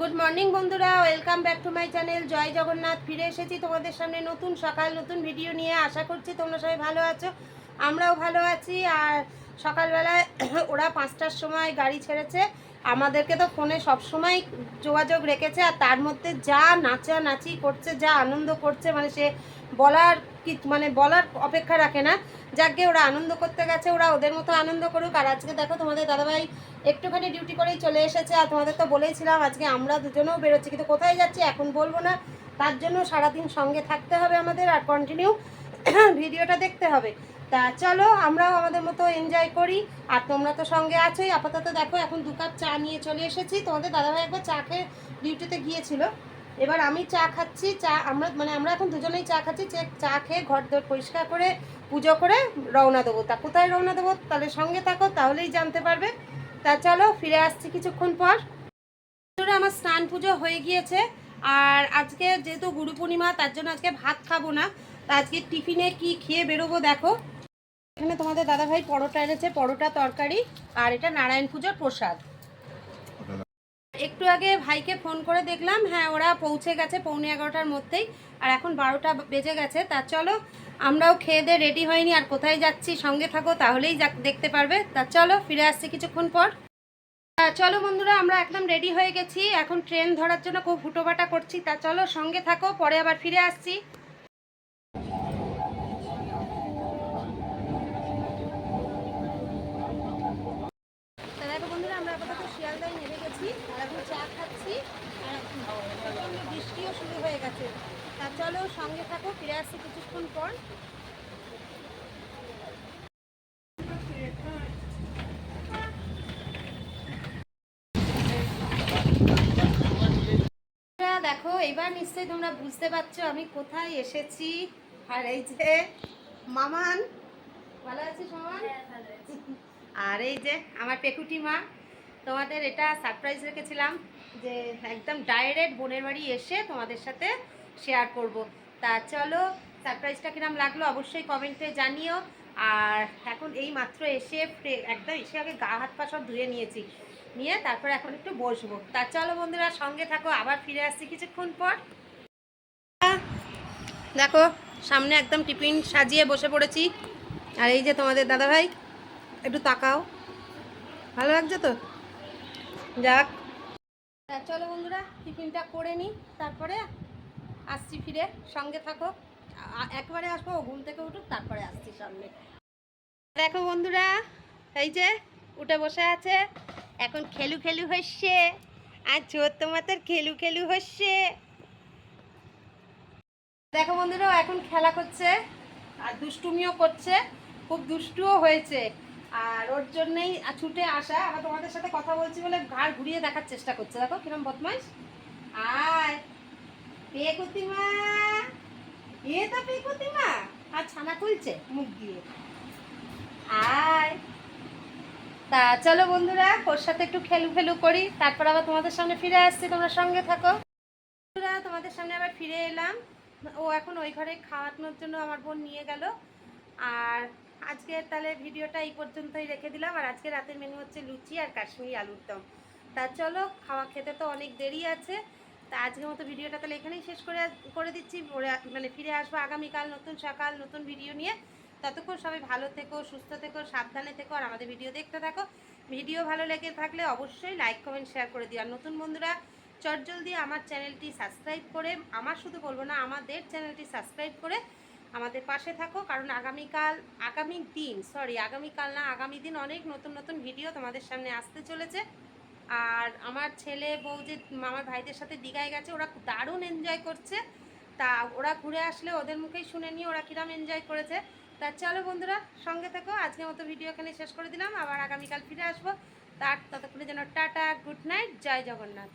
Good morning বন্ধুরা। Welcome back to my channel Joy Jagannath, ফিরে এসেছি তোমাদের সামনে নতুন সকাল, নতুন ভিডিও নিয়ে। আশা করছি তোমরা সবাই ভালো আছো। আমরাও ভালো আছি। আর সকালবেলায় ওরা পাঁচটার সময় গাড়ি ছেড়েছে। আমাদেরকে তো ফোনে সব সময় যোগাযোগ রেখেছে। আর তার মধ্যে যা নাচা নাচি করছে, যা আনন্দ করছে মানে সে বলার মানে বলার অপেক্ষা রাখে না। যাকে ওরা আনন্দ করতে গেছে, ওরা ওদের মতো আনন্দ করুক। আর আজকে দেখো, তোমাদের দাদাভাই একটুখানি ডিউটি করেই চলে এসেছে। আর তোমাদের তো বলেইছিলাম, আজকে আমরা দুজনেও বেরোচ্ছি। কিন্তু কোথায় যাচ্ছি, এখন বলব না। তার জন্য সারাদিন সঙ্গে থাকতে হবে আমাদের আর কন্টিনিউ ভিডিওটা দেখতে হবে। তা চলো, আমরাও আমাদের মতো এনজয় করি। আর তোমরা তো সঙ্গে আছোই। আপাতত দেখো, এখন দু কাপ চা নিয়ে চলে এসেছি। তোমাদের দাদাভাই একবার চা খেয়ে ডিউটিতে গিয়েছিল। এবার আমি চা খাচ্ছি, চা আমরা মানে আমরা এখন দুজনেই চা খাচ্ছি চে- খেয়ে ঘর দোর পরিষ্কার করে, পুজো করে রওনা দেবো। তা কোথায় রওনা দেবো? তাহলে সঙ্গে থাকো, তাহলেই জানতে পারবে। তা চলো, ফিরে আসছি কিছুক্ষণ পর। আমার স্নান পুজো হয়ে গিয়েছে, আর আজকে যেহেতু গুরু পূর্ণিমা, তার জন্য আজকে ভাত খাব না। তা আজকে টিফিনে কি খেয়ে বেরোবো দেখো। এখানে তোমাদের দাদাভাই পরোটা এনেছে, পরোটা তরকারি, আর এটা নারায়ণ পুজোর প্রসাদ। একটু আগে ভাইকে ফোন করে দেখলাম হ্যাঁ ওরা পৌঁছে গেছে পৌনে এগারোটার মধ্যেই, আর এখন বারোটা বেজে গেছে। তা চলো, আমরাও খেয়ে দিয়ে রেডি হয়নি, আর কোথায় যাচ্ছি, সঙ্গে থাকো, তাহলেই দেখতে পারবে। তা চলো, ফিরে আসছি কিছুক্ষণ পর। চলো বন্ধুরা, আমরা একদম রেডি হয়ে গেছি। এখন ট্রেন ধরার জন্য খুব হুটোপাটা করছি। তা চলো, সঙ্গে থাকো, পরে আবার ফিরে আসছি তা দেখো বন্ধুরা আমরা আপাতত শিয়ালদায় নেমে গেছি আর এখন চা খাচ্ছি আর এখন প্রচণ্ড বৃষ্টিও শুরু হয়ে গেছে তা চলো সঙ্গে থাকো ফিরে আসছি কিছুক্ষণ পর। দেখো এবার নিশ্চয়ই তোমরা বুঝতে পারছ আমি কোথায় এসেছি। আর এই যে মামান ভালো আছিস মামান? আর এই যে আমার পেকুটি মা তোমাদের এটা সারপ্রাইজ রেখেছিলাম যে একদম ডাইরেক্ট বোনের বাড়ি এসে তোমাদের সাথে শেয়ার করব। তা চলো সারপ্রাইজটা কিরম লাগল অবশ্যই কমেন্টে জানিও। আর এখন এই মাত্র এসে একদম এসে আগে গা হাত পা সব ধুয়ে নিয়েছি। নিয়ে তারপরে এখন একটু বসবো। তা চলো বন্ধুরা, সঙ্গে থাকো, আবার ফিরে আসছি কিছুক্ষণ পর। দেখো, সামনে একদম টিফিন সাজিয়ে বসে পড়েছি। আর এই যে তোমাদের দাদা ভাই একটু তাকাও। ভালো লাগছে তো? যাক। চলো বন্ধুরা, টিফিনটা করে নিই, তারপরে আসছি ফিরে, সঙ্গে থাকো। একবারে আসব ঘুম থেকে উঠুক, তারপরে আসছি সামনে। দেখো বন্ধুরা, এই যে উঠে বসে আছে, এখন খেলু খেলু হচ্ছে, আর চোর তোমাদের খেলু খেলু হচ্ছে। দেখো বন্ধুরা এখন খেলা করছে, আর দুষ্টুমিও করছে, খুব দুষ্টুও হয়েছে। আর ওর জন্যই ছুটে আসা, আবার তোমাদের সাথে কথা বলছি বলে ঘাড় ঘুরিয়ে দেখার চেষ্টা করছে। দেখো কিরম বদমাইশ। আয়। এ তো আর ছানা খুলছে, মুখ দিয়ে। আয়। তা চলো বন্ধুরা, ওর সাথে একটু খেলু খেলু করি, তারপর আবার তোমাদের সামনে ফিরে আসছি, তোমরা সঙ্গে থাকো। বন্ধুরা, তোমাদের সামনে আবার ফিরে এলাম। ও এখন ওই ঘরে খাওয়ানোর জন্য আমার বোন নিয়ে গেল। আর আজকে তাহলে ভিডিওটা এই পর্যন্তই রেখে দিলাম। আর আজকে রাতের মেনু হচ্ছে লুচি আর কাশ্মীরি আলুর দম। তা চলো, খাওয়া খেতে তো অনেক দেরি আছে। তা আজকের মতো ভিডিওটা তাহলে এখানেই শেষ করে করে দিচ্ছি। মানে ফিরে আসব আগামীকাল নতুন সকাল, নতুন ভিডিও নিয়ে। ততক্ষণ সবাই ভালো থেকো, সুস্থ থেকো, সাবধানে থেকো আর আমাদের ভিডিও দেখতে থাকো। ভিডিও ভালো লেগে থাকলে অবশ্যই লাইক কমেন্ট শেয়ার করে দিও। আর নতুন বন্ধুরা চটজলদি আমার চ্যানেলটি সাবস্ক্রাইব করে, আমার শুধু বলব না, আমাদের চ্যানেলটি সাবস্ক্রাইব করে আমাদের পাশে থাকো। কারণ আগামীকাল, আগামী দিন সরি আগামীকাল না, আগামী দিন অনেক নতুন নতুন ভিডিও তোমাদের সামনে আসতে চলেছে। আর আমার ছেলে বউ যে আমার ভাইদের সাথে দীঘায় গেছে, ওরা দারুণ এনজয় করছে। তা ওরা ঘুরে আসলে ওদের মুখেই শুনে নিয়ে ওরা কিরম এনজয় করেছে। তা চলো বন্ধুরা, সঙ্গে থেকো। আজকের মতো ভিডিও এখানে শেষ করে দিলাম। আবার আগামীকাল ফিরে আসব। তার ততক্ষণে যেন tata good night Joy Jagannath.